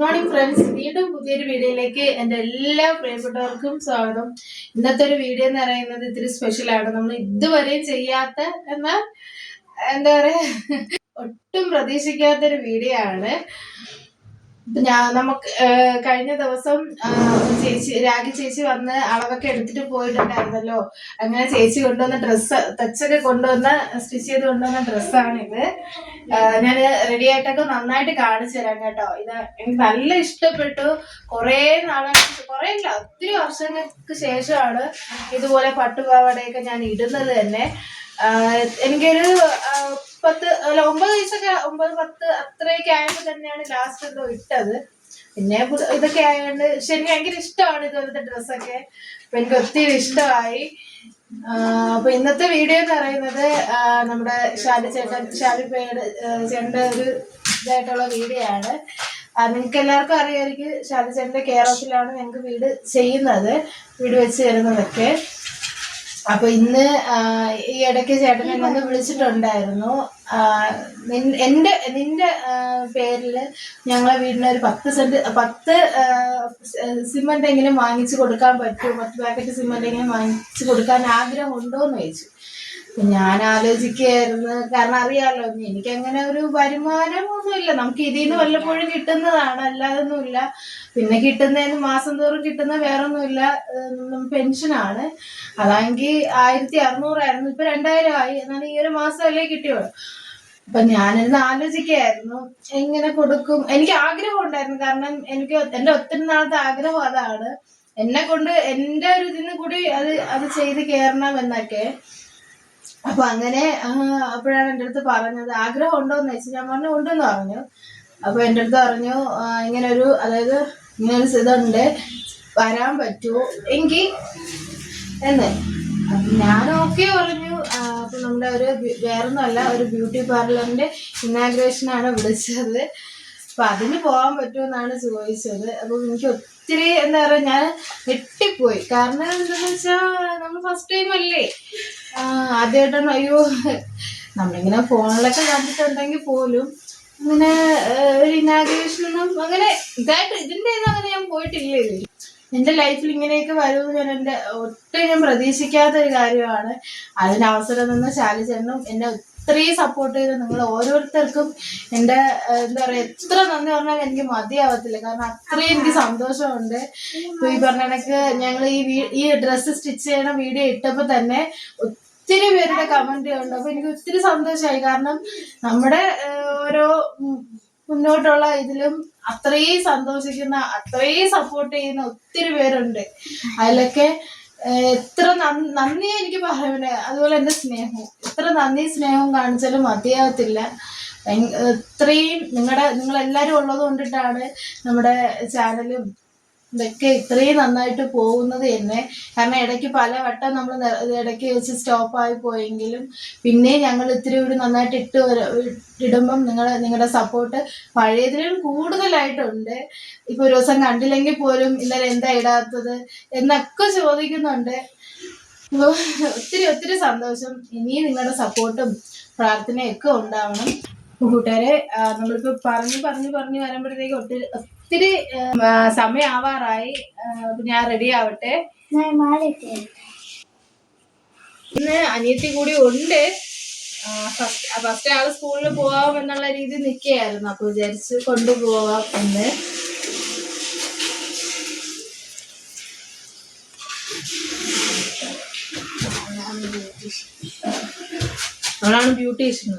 Morning friends വീണ്ടും പുതിയൊരു വീഡിയോയിലേക്ക് എന്റെ എല്ലാ പ്രിയപ്പെട്ടവർക്കും സ്വാഗതം. ഇന്നത്തെ ഒരു വീഡിയോ എന്ന് പറയുന്നത് ഇത്തിരി സ്പെഷ്യലാണ് നമ്മൾ ഇതുവരെ ചെയ്യാത്ത എന്നാൽ എന്താ പറയാ? ഒട്ടും പ്രതീക്ഷിക്കാത്തൊരു വീഡിയോ ആണ്. ഞാൻ നമുക്ക് കഴിഞ്ഞ ദിവസം ചേച്ചി രാഗി ചേച്ചി വന്ന് അളവൊക്കെ എടുത്തിട്ട് പോയിട്ടുണ്ടായിരുന്നല്ലോ. അങ്ങനെ ചേച്ചി കൊണ്ടുവന്ന ഡ്രസ്സ് തച്ചൊക്കെ കൊണ്ടുവന്ന സ്റ്റിച്ച് ചെയ്ത് കൊണ്ടുവന്ന ഡ്രസ്സാണിത് ഞാൻ റെഡി ആയിട്ടൊക്കെ നന്നായിട്ട് കാണിച്ചു തരാം കേട്ടോ. ഇത് എനിക്ക് നല്ല ഇഷ്ടപ്പെട്ടു. കുറേ നാളായിട്ട് കുറേ ഇല്ല ഒത്തിരി വർഷങ്ങൾക്ക് ശേഷമാണ് ഇതുപോലെ പട്ടുപാവാടയൊക്കെ ഞാൻ ഇടുന്നത് തന്നെ. എനിക്കൊരു പത്ത് അല്ല ഒമ്പത് വയസ്സൊക്കെ ഒമ്പത് പത്ത് അത്രയൊക്കെ ആയപ്പോൾ തന്നെയാണ് ലാസ്റ്റ് എന്തോ ഇട്ടത്. പിന്നെ ഇതൊക്കെ ആയതുകൊണ്ട് പക്ഷെ എനിക്ക് ഭയങ്കര ഇഷ്ടമാണ് ഇതുപോലത്തെ ഡ്രസ്സൊക്കെ. അപ്പൊ എനിക്ക് ഒത്തിരി ഇഷ്ടമായി. അപ്പൊ ഇന്നത്തെ വീഡിയോ എന്ന് പറയുന്നത് നമ്മുടെ ഷാലി ചേട്ടൻ ഷാലി പേയുടെ ചേട്ടന്റെ ഒരു ഇതായിട്ടുള്ള വീഡിയോ ആണ്. നിങ്ങൾക്ക് എല്ലാവർക്കും അറിയാമായിരിക്കും ഷാലി ചേട്ടന്റെ കെയർ ഓഫിലാണ് ഞങ്ങൾക്ക് വീട് ചെയ്യുന്നത്. വീട് വെച്ച് തരുന്നതൊക്കെ. അപ്പൊ ഇന്ന് ഈ ഇടയ്ക്ക് ചേട്ടൻ എന്നെ വിളിച്ചിട്ടുണ്ടായിരുന്നു. എന്റെ നിന്റെ പേരിൽ പേരിൽ ഞങ്ങളെ വീടിന് ഒരു പത്ത് സെന്റ് പത്ത് സിമന്റ് എങ്കിലും വാങ്ങിച്ചു കൊടുക്കാൻ പറ്റുമോ പത്ത് പാക്കറ്റ് സിമന്റ് എങ്കിലും വാങ്ങിച്ചു കൊടുക്കാൻ ആഗ്രഹം ഉണ്ടോ എന്ന് ചോദിച്ചു. ഞാൻ ആലോചിക്കുകയായിരുന്നു കാരണം അറിയാലോ എനിക്ക് അങ്ങനെ ഒരു വരുമാനം ഒന്നുമില്ല നമുക്ക് ഇതിൽ നിന്ന് വല്ലപ്പോഴും കിട്ടുന്നതാണ്. അല്ലാതൊന്നുമില്ല. പിന്നെ കിട്ടുന്നതിന് മാസം തോറും കിട്ടുന്ന വേറൊന്നുമില്ല. പെൻഷനാണ്. അതാണെങ്കിൽ ആയിരത്തി അറുന്നൂറായിരുന്നു ഇപ്പൊ രണ്ടായിരം ആയി എന്നാണ് ഈ ഒരു മാസമല്ലേ കിട്ടിയുള്ളൂ. അപ്പൊ ഞാനിരുന്ന് ആലോചിക്കായിരുന്നു. എങ്ങനെ കൊടുക്കും? എനിക്ക് ആഗ്രഹം ഉണ്ടായിരുന്നു കാരണം എനിക്ക് എന്റെ ഒത്തിരി നാളത്തെ ആഗ്രഹം അതാണ്. എന്നെ കൊണ്ട് എന്റെ ഒരു ഇതിന് കൂടി അത് അത് ചെയ്ത് കയറണം എന്നൊക്കെ. അപ്പൊ അങ്ങനെ അപ്പോഴാണ് എന്റെ അടുത്ത് പറഞ്ഞത് ആഗ്രഹം ഉണ്ടോന്ന് ചോദിച്ചു. ഞാൻ പറഞ്ഞു ഉണ്ടെന്ന് പറഞ്ഞു. അപ്പൊ എന്റെ അടുത്ത് പറഞ്ഞു ഇങ്ങനെ ഒരു അതായത് ഇങ്ങനെ ഒരു ഇതുണ്ട് വരാൻ പറ്റുമോ എങ്കിൽ എന്ന്. ഞാൻ ഓക്കെ പറഞ്ഞു. അപ്പൊ നമ്മുടെ ഒരു വേറൊന്നുമല്ല ഒരു ബ്യൂട്ടി പാർലറിന്റെ ഇനാഗ്രേഷനാണ് വിളിച്ചത്. അപ്പൊ അതിന് പോകാൻ പറ്റുമെന്നാണ് ചോദിച്ചത്. അപ്പൊ എനിക്ക് ഒത്തിരി എന്താ പറയാ ഞാൻ ഞെട്ടിപ്പോയി. കാരണം എന്താണെന്ന് വെച്ചാ നമ്മൾ ഫസ്റ്റ് ടൈം അല്ലേ? ആദ്യമായിട്ടാണ് അയ്യോ. നമ്മളിങ്ങനെ ഫോണിലൊക്കെ കണ്ടിട്ടുണ്ടെങ്കിൽ പോലും അങ്ങനെ ഒരു ഇനാഗ്രേഷനൊന്നും അങ്ങനെ ഇതായിട്ട് ഇതിന്റെ അങ്ങനെ ഞാൻ പോയിട്ടില്ലേ എന്റെ ലൈഫിൽ ഇങ്ങനെയൊക്കെ വരുമെന്ന് ഞാൻ എന്റെ ഒട്ടും ഞാൻ പ്രതീക്ഷിക്കാത്ത ഒരു കാര്യമാണ്. അതിന് അവസരം നിന്ന് ശാലിചേട്ടനും എന്നെ ഒത്തിരി സപ്പോർട്ട് ചെയ്ത്. നിങ്ങൾ ഓരോരുത്തർക്കും എന്റെ എന്താ പറയാ എത്ര നന്ദി പറഞ്ഞാലും എനിക്ക് മതിയാവത്തില്ല. കാരണം അത്രയും എനിക്ക് സന്തോഷമുണ്ട്. ഇപ്പോൾ ഈ പറഞ്ഞ കണക്ക് ഞങ്ങൾ ഈ ഈ ഡ്രസ്സ് സ്റ്റിച്ച് ചെയ്യണ വീഡിയോ ഇട്ടപ്പോൾ തന്നെ ഒത്തിരി പേരുടെ കമന്റ് ഉണ്ട്. അപ്പൊ എനിക്ക് ഒത്തിരി സന്തോഷമായി കാരണം നമ്മുടെ ഓരോ മുന്നോട്ടുള്ള ഇതിലും അത്രയും സന്തോഷിക്കുന്ന അത്രയും സപ്പോർട്ട് ചെയ്യുന്ന ഒത്തിരി പേരുണ്ട്. അതിലൊക്കെ എത്ര നന്ദി നന്ദി എനിക്ക് പറയുന്നത് അതുപോലെ എന്റെ സ്നേഹവും. എത്ര നന്ദി സ്നേഹവും കാണിച്ചാലും മതിയാവത്തില്ല. ഇത്രയും നിങ്ങളുടെ നിങ്ങളെല്ലാവരും ഉള്ളത് കൊണ്ടിട്ടാണ് നമ്മുടെ ചാനലും ഇതൊക്കെ ഇത്രയും നന്നായിട്ട് പോകുന്നത് തന്നെ. കാരണം ഇടയ്ക്ക് പല വട്ടം നമ്മൾ ഇടയ്ക്ക് വെച്ച് സ്റ്റോപ്പായി പോയെങ്കിലും പിന്നെ ഞങ്ങൾ ഇത്തിരി കൂടി നന്നായിട്ട് ഇട്ട് ഇടുമ്പം നിങ്ങൾ നിങ്ങളുടെ സപ്പോർട്ട് പഴയതിലും കൂടുതലായിട്ടുണ്ട്. ഇപ്പൊ ഒരു ദിവസം കണ്ടില്ലെങ്കിൽ പോലും ഇന്നലെ എന്താ ഇടാത്തത് എന്നൊക്കെ ചോദിക്കുന്നുണ്ട്. ഒത്തിരി ഒത്തിരി സന്തോഷം. ഇനിയും നിങ്ങളുടെ സപ്പോർട്ടും പ്രാർത്ഥനയൊക്കെ ഉണ്ടാവണം. കൂട്ടുകാരെ നമ്മളിപ്പോ പറഞ്ഞു പറഞ്ഞു പറഞ്ഞു വരുമ്പോഴത്തേക്ക് ഒത്തിരി ഒത്തിരി സമയാവാറായി. ഞാൻ റെഡി ആവട്ടെ. ഇന്ന് അനിയത്തി കൂടി ഉണ്ട്. ഫസ്റ്റ് ഫസ്റ്റ് ആൾ സ്കൂളിൽ പോവാം എന്നുള്ള രീതി നിൽക്കുകയായിരുന്നു. അപ്പൊ വിചാരിച്ച് കൊണ്ടുപോവാം എന്ന് അവളാണ് ബ്യൂട്ടീഷ്യൻ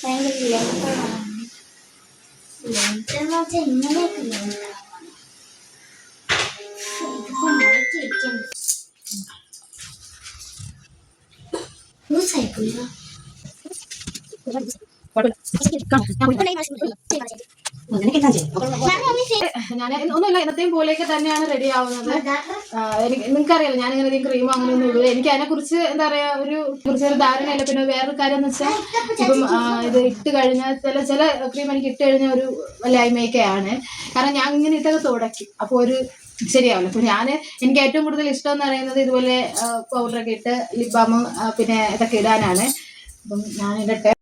ഭയങ്കര ലെങ്താണ് ലെങ്ത് എന്ന് വെച്ചാൽ ഇങ്ങനെയൊക്കെ ലെങ്താണ് ഇതിപ്പോൾ മാറ്റി വയ്ക്കണം ലൂസായിപ്പോയോ കുഴപ്പമില്ല ഒന്നുമില്ല എന്നത്തെയും പോലെയൊക്കെ തന്നെയാണ് റെഡി ആവുന്നത്. എനിക്ക് നിങ്ങൾക്കറിയാലോ ഞാൻ ഇങ്ങനെ ക്രീം അങ്ങനെ ഒന്നും ഉള്ളൂ എനിക്ക് അതിനെ കുറിച്ച് എന്താ പറയാ ഒരു കുറിച്ച് ഒരു ധാരണയില്ല. പിന്നെ വേറൊരു കാര്യം എന്ന് വെച്ചാൽ ഇപ്പം ഇത് ഇട്ട് കഴിഞ്ഞാൽ ചില ചില ക്രീം എനിക്ക് ഇട്ട് കഴിഞ്ഞാൽ ഒരു വല്ലായ്മയൊക്കെയാണ് കാരണം ഞാൻ ഇങ്ങനെ ഇട്ടൊക്കെ തുടക്കി അപ്പോൾ ഒരു ശരിയാവില്ല. അപ്പൊ ഞാൻ എനിക്ക് ഏറ്റവും കൂടുതൽ ഇഷ്ടം എന്ന് പറയുന്നത് ഇതുപോലെ പൗഡറൊക്കെ ഇട്ട് ലിപ് ബാമും പിന്നെ ഇതൊക്കെ ഇടാനാണ്. അപ്പം ഞാൻ ഇടട്ടെ.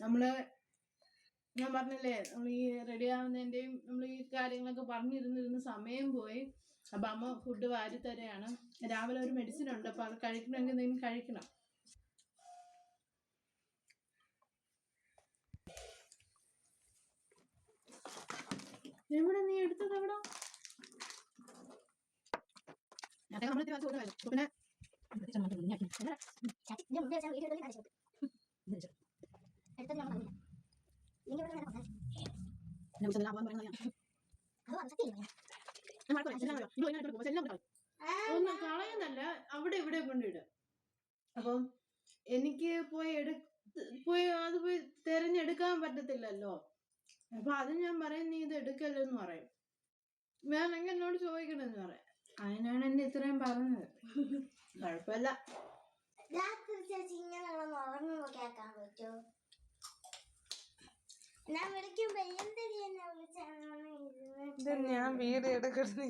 നമ്മൾ ഞാൻ പറഞ്ഞില്ലേ നമ്മൾ ഈ റെഡി ആവുന്നതിന്റെയും നമ്മൾ ഈ കാര്യങ്ങളൊക്കെ പറഞ്ഞിരുന്നിരുന്ന് സമയം പോയി. അപ്പൊ അമ്മ ഫുഡ് വാരി തരാണ് രാവിലെ ഒരു മെഡിസിൻ ഉണ്ട് അപ്പൊ അത് കഴിക്കണമെങ്കിൽ എന്തെങ്കിലും കഴിക്കണം എവിടെ നീ എടുത്തത് എവിടെ പിന്നെ ഒന്നും കളയുന്നല്ല. അവിടെ ഇവിടെ കൊണ്ടിടും അപ്പം എനിക്ക് പോയി എടു പോയി അത് പോയി തിരഞ്ഞെടുക്കാൻ പറ്റത്തില്ലല്ലോ. അപ്പൊ അത് ഞാൻ പറയും നീ ഇത് എടുക്കല്ലെന്ന് പറയും. വേണമെങ്കിൽ എന്നോട് ചോദിക്കണമെന്ന് പറയാം. അതിനാണ് എന്നെ ഇത്രയും പറഞ്ഞത്. കുഴപ്പമില്ല. രാത്രി ചേച്ചി ഇങ്ങനെ ഉറങ്ങുമ്പോ കേൾക്കാൻ പറ്റുമോ ഞാൻ വിളിക്കുമ്പോ എന്തിരി എന്നെ വിളിച്ചാണ് ഇത് ഞാൻ വീട് എടുക്കണം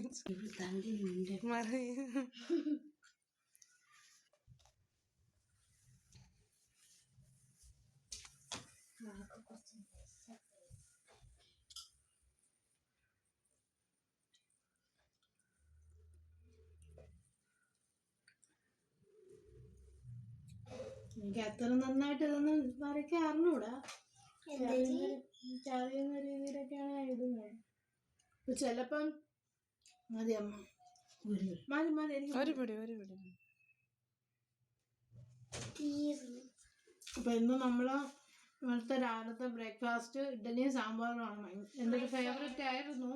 എനിക്ക് അത്ര നന്നായിട്ട് ഇതൊന്നും വരയ്ക്കാൻ അറിഞ്ഞൂടാ. ചതയുന്ന രീതിയിലൊക്കെയാണ് എഴുതുന്നത്. അപ്പൊ ചിലപ്പം മതി അമ്മ. മതി മതി ഒരു പിടി ഒരു പിടി. അപ്പൊ ഇന്ന് നമ്മൾ ഇവിടുത്തെ രാവിലത്തെ ബ്രേക്ക്ഫാസ്റ്റ് ഇഡലിയും സാമ്പാറുമാണ്. എന്റെ ഒരു ഫേവറേറ്റ് ആയിരുന്നു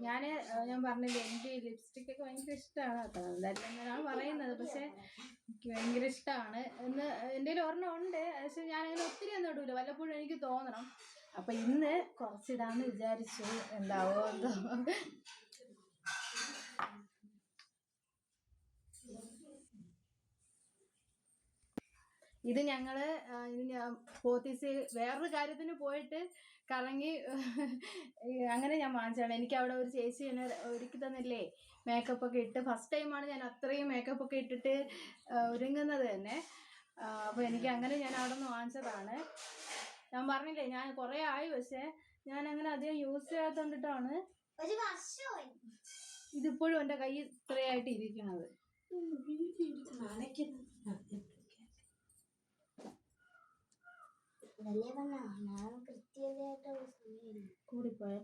ഞാൻ ഞാൻ പറഞ്ഞില്ലേ എനിക്ക് ലിപ്സ്റ്റിക് ഒക്കെ ഭയങ്കര ഇഷ്ടമാണ് കേട്ടോ. പറയുന്നത്. പക്ഷെ എനിക്ക് ഭയങ്കര ഇഷ്ടമാണ് എന്ന് കയ്യിൽ ഒരെണ്ണം ഉണ്ട്. പക്ഷെ ഞാൻ അങ്ങനെ ഒത്തിരി ഒന്നും ഇടൂല. വല്ലപ്പോഴും എനിക്ക് തോന്നണം. അപ്പൊ ഇന്ന് കുറച്ചിടാന്ന് വിചാരിച്ചു. എന്താവോ എന്തോ. ഇത് ഞങ്ങൾ പോത്തീസ് വേറൊരു കാര്യത്തിന് പോയിട്ട് കറങ്ങി അങ്ങനെ ഞാൻ വാങ്ങിച്ചാണ് എനിക്ക് അവിടെ ഒരു ചേച്ചി എന്നെ ഒരുക്കി തന്നില്ലേ? മേക്കപ്പ് ഒക്കെ ഇട്ട്. ഫസ്റ്റ് ടൈമാണ് ഞാൻ അത്രയും മേക്കപ്പ് ഒക്കെ ഇട്ടിട്ട് ഒരുങ്ങുന്നത് തന്നെ. അപ്പോൾ അപ്പൊ എനിക്ക് അങ്ങനെ ഞാൻ അവിടെ നിന്ന് വാങ്ങിച്ചതാണ്. ഞാൻ പറഞ്ഞില്ലേ ഞാൻ കുറേ ആയി പക്ഷേ ഞാൻ അങ്ങനെ അധികം യൂസ് ചെയ്യാത്തോണ്ടിട്ടാണ് ഒരു വർഷമായി. ഇതിപ്പോഴും എന്റെ കൈ ഇത്രയായിട്ട് ഇരിക്കണത് കൂടിപ്പോയ.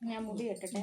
ഞാൻ മുടി കെട്ടട്ടെ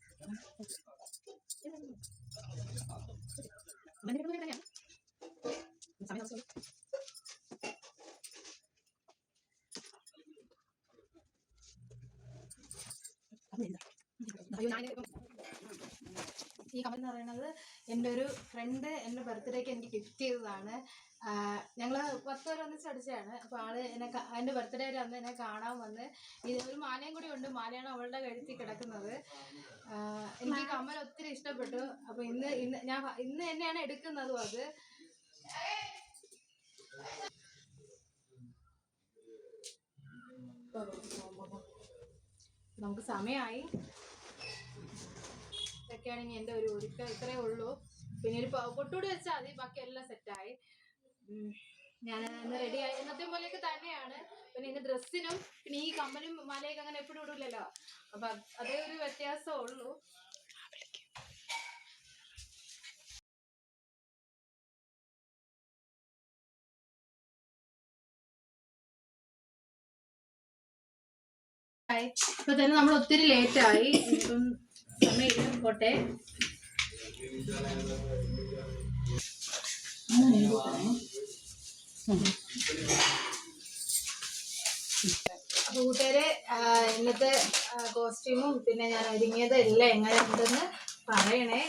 എന്റെ ഒരു ഫ്രണ്ട് എന്റെ ബർത്ത്ഡേക്ക് എനിക്ക് ഗിഫ്റ്റ് ചെയ്തതാണ്. ഞങ്ങൾ പത്ത് പേര് ഒന്നിച്ച് അടിച്ചതാണ്. അപ്പോൾ ആൾ എന്നെ എന്റെ ബർത്ത്ഡേ അന്ന് എന്നെ കാണാൻ വന്ന് ഇത് ഒരു മാലയും കൂടി ഉണ്ട്. മാലയാണ് അവളുടെ കഴുത്തിൽ കിടക്കുന്നത്. എനിക്ക് കമ്മൽ ഒത്തിരി ഇഷ്ടപ്പെട്ടു. അപ്പോൾ ഇന്ന് ഇന്ന് ഞാൻ ഇന്ന് തന്നെയാണ് എടുക്കുന്നതും അത്. നമുക്ക് സമയമായി ഇതൊക്കെയാണ് ഇനി എന്റെ ഒരു ഒരുക്കം. ഇത്രേ ഉള്ളൂ. പിന്നെ ഒരു പൊട്ടുകൂടി വെച്ചാൽ മതി ബാക്കി എല്ലാം സെറ്റായി ഞാൻ ഇന്ന് റെഡി ആയി. ഇന്നത്തെ പോലെയൊക്കെ തന്നെയാണ്. പിന്നെ ഇന്ന് ഡ്രസ്സിനും പിന്നെ ഈ കമ്മലും മലയൊക്കെ അങ്ങനെ എപ്പോഴും ഇടൂലല്ലോ. അപ്പൊ അതേ ഒരു വ്യത്യാസമേ ഉള്ളൂ. ഇപ്പൊ തന്നെ നമ്മൾ ഒത്തിരി ലേറ്റായി ഇപ്പം സമയം പോട്ടെ. അപ്പൊ കൂട്ടുകാരെ ഇന്നത്തെ കോസ്റ്റ്യൂമും പിന്നെ ഞാൻ ഒരുങ്ങിയത് എല്ലാം എങ്ങനെ ഉണ്ടെന്ന് പറയണേ.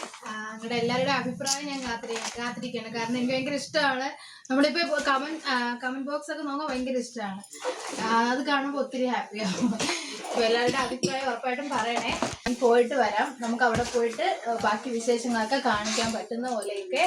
നിങ്ങളുടെ എല്ലാവരുടെ അഭിപ്രായം ഞാൻ കാത്തിരി കാത്തിരിക്കുകയാണ് കാരണം എനിക്ക് ഭയങ്കര ഇഷ്ടമാണ്. നമ്മളിപ്പോ കമൻ കമന്റ് ബോക്സ് ഒക്കെ നോക്കാൻ ഭയങ്കര ഇഷ്ടമാണ്. അത് കാണുമ്പോൾ ഒത്തിരി ഹാപ്പിയാവും അപ്പൊ എല്ലാവരുടെ അഭിപ്രായം ഉറപ്പായിട്ടും പറയണേ. പോയിട്ട് വരാം. നമുക്ക് അവിടെ പോയിട്ട് ബാക്കി വിശേഷങ്ങളൊക്കെ കാണിക്കാൻ പറ്റുന്ന പോലെയൊക്കെ.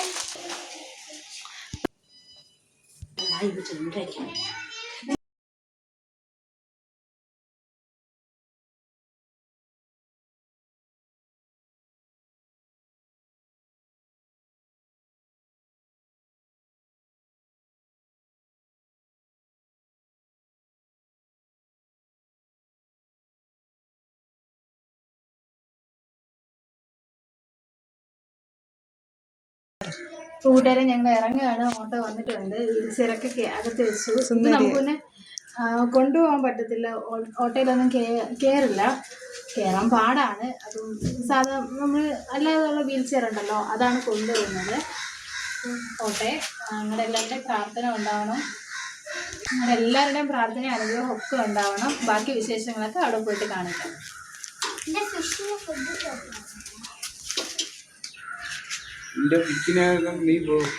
കൂട്ടുകാരെ ഞങ്ങൾ ഇറങ്ങുകയാണ്. ഓട്ടോ വന്നിട്ടുണ്ട്. ചിരക്കൊക്കെ അകത്ത് വെച്ചു. നമുക്കൊന്ന് കൊണ്ടുപോകാൻ പറ്റത്തില്ല. ഓട്ടോയിലൊന്നും കയറില്ല കയറാൻ പാടാണ്. അതും സാധാ നമ്മൾ അല്ലാതെയുള്ള വീൽ ചെയർ ഉണ്ടല്ലോ അതാണ് കൊണ്ടുപോകുന്നത് ഓട്ടെ നിങ്ങളുടെ എല്ലാവരുടെയും പ്രാർത്ഥന ഉണ്ടാവണം. നിങ്ങളുടെ എല്ലാവരുടെയും പ്രാർത്ഥന അനുഗ്രഹം ഒക്കെ ഉണ്ടാവണം. ബാക്കി വിശേഷങ്ങളൊക്കെ അവിടെ പോയിട്ട് കാണിക്കാം. നിന്റെ പിച്ചിനകം നീ പോകും